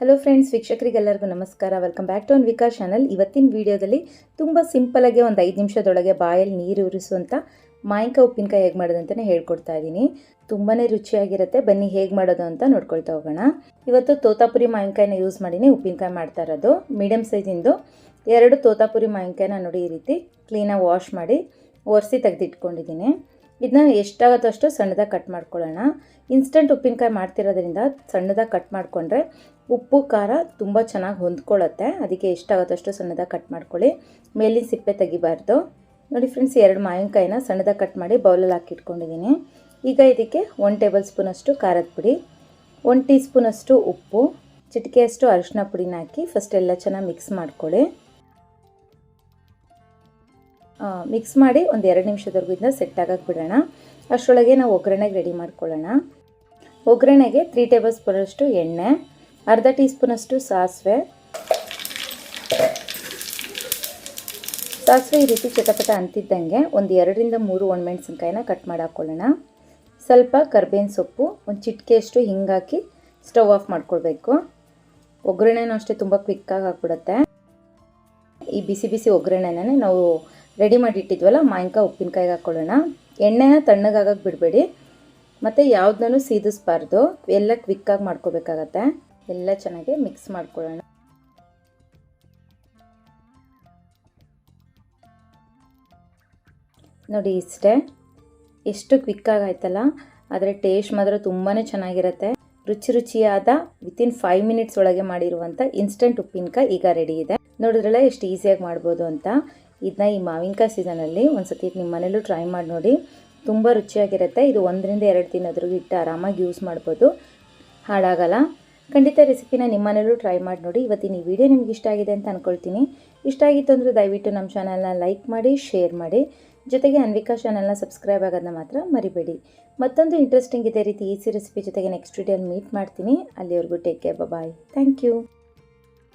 Hello friends ವೀಕ್ಷಕರಿಗೆಲ್ಲರಿಗೂ ನಮಸ್ಕಾರ. Welcome back to Anvika channel ಇವತ್ತಿನ ವಿಡಿಯೋದಲ್ಲಿ ತುಂಬ ಸಿಂಪಲಾಗಿ ಒಂದು ಐದು ನಿಮಿಷದೊಳಗೆ ಬಾಯಲ್ಲಿ ನೀರು ಉರಿಸುವಂಥ ಮಾಯಿಕಾಯಿ ಉಪ್ಪಿನಕಾಯಿ ಹೇಗೆ ಮಾಡೋದು ಅಂತಲೇ ಹೇಳ್ಕೊಡ್ತಾ ಇದ್ದೀನಿ ತುಂಬಾ ರುಚಿಯಾಗಿರುತ್ತೆ. ಬನ್ನಿ ಹೇಗೆ ಮಾಡೋದು ಅಂತ ನೋಡ್ಕೊಳ್ತಾ ಹೋಗೋಣ. ಇವತ್ತು ತೋತಾಪುರಿ ಮಾವಿನಕಾಯಿನ ಯೂಸ್ ಮಾಡಿನಿ, ಉಪ್ಪಿನಕಾಯಿ ಮಾಡ್ತಾ ಇರೋದು. ಮೀಡಿಯಮ್ ಸೈಜಿಂದು ಎರಡು ತೋತಾಪುರಿ ಮಾವಿನಕಾಯಿನ ನೋಡಿ ಈ ರೀತಿ ಕ್ಲೀನಾಗಿ ವಾಶ್ ಮಾಡಿ ಒರೆಸಿ ತೆಗೆದಿಟ್ಕೊಂಡಿದ್ದೀನಿ ಇದನ್ನ ಎಷ್ಟಾಗುತ್ತೋ ಅಷ್ಟು ಸಣ್ಣದಾಗಿ ಕಟ್ ಮಾಡ್ಕೊಳ್ಳೋಣ. ಇನ್ಸ್ಟಂಟ್ ಉಪ್ಪಿನಕಾಯಿ ಮಾಡ್ತಿರೋದ್ರಿಂದ ಸಣ್ಣದಾಗಿ ಕಟ್ ಮಾಡಿಕೊಂಡ್ರೆ ಉಪ್ಪು, ಖಾರ ತುಂಬ ಚೆನ್ನಾಗಿ ಹೊಂದ್ಕೊಳ್ಳುತ್ತೆ. ಅದಕ್ಕೆ ಎಷ್ಟಾಗುತ್ತೋ ಅಷ್ಟು ಸಣ್ಣದಾಗಿ ಕಟ್ ಮಾಡ್ಕೊಳ್ಳಿ. ಮೇಲಿನ ಸಿಪ್ಪೆ ತೆಗಿಬಾರ್ದು. ನೋಡಿ ಫ್ರೆಂಡ್ಸ್ ಎರಡು ಮಾವಿನಕಾಯಿನ ಸಣ್ಣದಾಗಿ ಕಟ್ ಮಾಡಿ ಬೌಲಲ್ಲಿ ಹಾಕಿಟ್ಕೊಂಡಿದ್ದೀನಿ ಈಗ ಇದಕ್ಕೆ ಒನ್ ಟೇಬಲ್ ಸ್ಪೂನಷ್ಟು ಖಾರದ ಪುಡಿ ಒನ್ ಟೀ ಸ್ಪೂನಷ್ಟು ಉಪ್ಪು, ಚಿಟಿಕೆಯಷ್ಟು ಅರಿಶಿನ ಪುಡಿನ ಹಾಕಿ ಫಸ್ಟ್ ಎಲ್ಲ ಚೆನ್ನಾಗಿ ಮಿಕ್ಸ್ ಮಾಡ್ಕೊಳ್ಳಿ. ಮಿಕ್ಸ್ ಮಾಡಿ ಒಂದು ಎರಡು ನಿಮಿಷದವರೆಗೂ ಇದನ್ನ ಸೆಟ್ ಆಗಕ್ಕೆ ಬಿಡೋಣ. ಅಷ್ಟರೊಳಗೆ ನಾವು ಒಗ್ಗರಣೆಗೆ ರೆಡಿ ಮಾಡ್ಕೊಳ್ಳೋಣ. ಒಗ್ಗರಣೆಗೆ ತ್ರೀ ಟೇಬಲ್ ಸ್ಪೂನಷ್ಟು ಎಣ್ಣೆ, ಅರ್ಧ ಟೀ ಸ್ಪೂನಷ್ಟು ಸಾಸಿವೆ. ಸಾಸಿವೆ ಈ ರೀತಿ ಚಟಪಟ ಅಂತಿದ್ದಂಗೆ ಒಂದು ಎರಡರಿಂದ ಮೂರು ಒಣಮೆಣಸಿನ್ಕಾಯಿನ ಕಟ್ ಮಾಡಿ ಹಾಕ್ಕೊಳ್ಳೋಣ ಸ್ವಲ್ಪ ಕರ್ಬೇವಿನ ಸೊಪ್ಪು, ಒಂದು ಚಿಟಿಕೆಯಷ್ಟು ಹಿಂಗಾಕಿ ಸ್ಟವ್ ಆಫ್ ಮಾಡ್ಕೊಳ್ಬೇಕು. ಒಗ್ಗರಣೆನೂ ಅಷ್ಟೇ ತುಂಬ ಕ್ವಿಕ್ಕಾಗಿ ಹಾಕ್ಬಿಡುತ್ತೆ ಈ ಬಿಸಿ ಬಿಸಿ ಒಗ್ಗರಣೆನೇ ನಾವು ರೆಡಿ ಮಾಡಿ ಇಟ್ಟಿದ್ವಲ್ಲ ಮಾವಿನಕಾಯಿ ಉಪ್ಪಿನಕಾಯಿಗೆ ಹಾಕ್ಕೊಳ್ಳೋಣ ಎಣ್ಣೆನ ತಣ್ಣಗಾಗಕ್ಕೆ ಬಿಡಬೇಡಿ. ಮತ್ತು ಯಾವುದನ್ನೂ ಸೀದಿಸ್ಬಾರ್ದು. ಎಲ್ಲ ಕ್ವಿಕ್ಕಾಗಿ ಮಾಡ್ಕೋಬೇಕಾಗತ್ತೆ. ಎಲ್ಲ ಚೆನ್ನಾಗಿ ಮಿಕ್ಸ್ ಮಾಡ್ಕೊಳ್ಳೋಣ. ನೋಡಿ ಇಷ್ಟೇ. ಎಷ್ಟು ಕ್ವಿಕ್ಕಾಗಿ ಆಯ್ತಲ್ಲ. ಆದರೆ ಟೇಸ್ಟ್ ಮಾತ್ರ ತುಂಬಾ ಚೆನ್ನಾಗಿರುತ್ತೆ. ರುಚಿ ರುಚಿಯಾದ ವಿತಿನ್ ಫೈವ್ ಮಿನಿಟ್ಸ್ ಒಳಗೆ ಮಾಡಿರುವಂಥ ಇನ್ಸ್ಟಂಟ್ ಉಪ್ಪಿನಕಾಯಿ ಈಗ ರೆಡಿ ಇದೆ. ನೋಡಿದ್ರಲ್ಲ ಎಷ್ಟು ಈಸಿಯಾಗಿ ಮಾಡ್ಬೋದು ಅಂತ. ಇದನ್ನ ಈ ಮಾವಿನಕಾಯಿ ಸೀಸನಲ್ಲಿ ಒಂದು ಸತಿ ನಿಮ್ಮ ಮನೇಲೂ ಟ್ರೈ ಮಾಡಿ ನೋಡಿ. ತುಂಬ ರುಚಿಯಾಗಿರುತ್ತೆ. ಇದು ಒಂದರಿಂದ ಎರಡು ದಿನದ್ರೂ ಇಟ್ಟು ಆರಾಮಾಗಿ ಯೂಸ್ ಮಾಡ್ಬೋದು. ಹಾಳಾಗಲ್ಲ. ಖಂಡಿತ ರೆಸಿಪಿನ ನಿಮ್ಮ ಮನೇಲೂ ಟ್ರೈ ಮಾಡಿ ನೋಡಿ. ಇವತ್ತಿನ ಈ ವಿಡಿಯೋ ನಿಮ್ಗೆ ಇಷ್ಟ ಆಗಿದೆ ಅಂತ ಅಂದ್ಕೊಳ್ತೀನಿ ಇಷ್ಟ ಆಗಿತ್ತು ಅಂದರೆ ದಯವಿಟ್ಟು ನಮ್ಮ ಚಾನಲ್ನ ಲೈಕ್ ಮಾಡಿ ಶೇರ್ ಮಾಡಿ. ಜೊತೆಗೆ ಅನ್ವಿಕಾ ಚಾನಲ್ನ ಸಬ್ಸ್ಕ್ರೈಬ್ ಆಗೋದನ್ನ ಮಾತ್ರ ಮರಿಬೇಡಿ. ಮತ್ತೊಂದು ಇಂಟ್ರೆಸ್ಟಿಂಗ್ ಇದೇ ರೀತಿ ಈಸಿ ರೆಸಿಪಿ ಜೊತೆಗೆ ನೆಕ್ಸ್ಟ್ ವಿಡಿಯೋಲಿ ಮೀಟ್ ಮಾಡ್ತೀನಿ. ಅಲ್ಲಿವರೆಗೂ take care bye thank you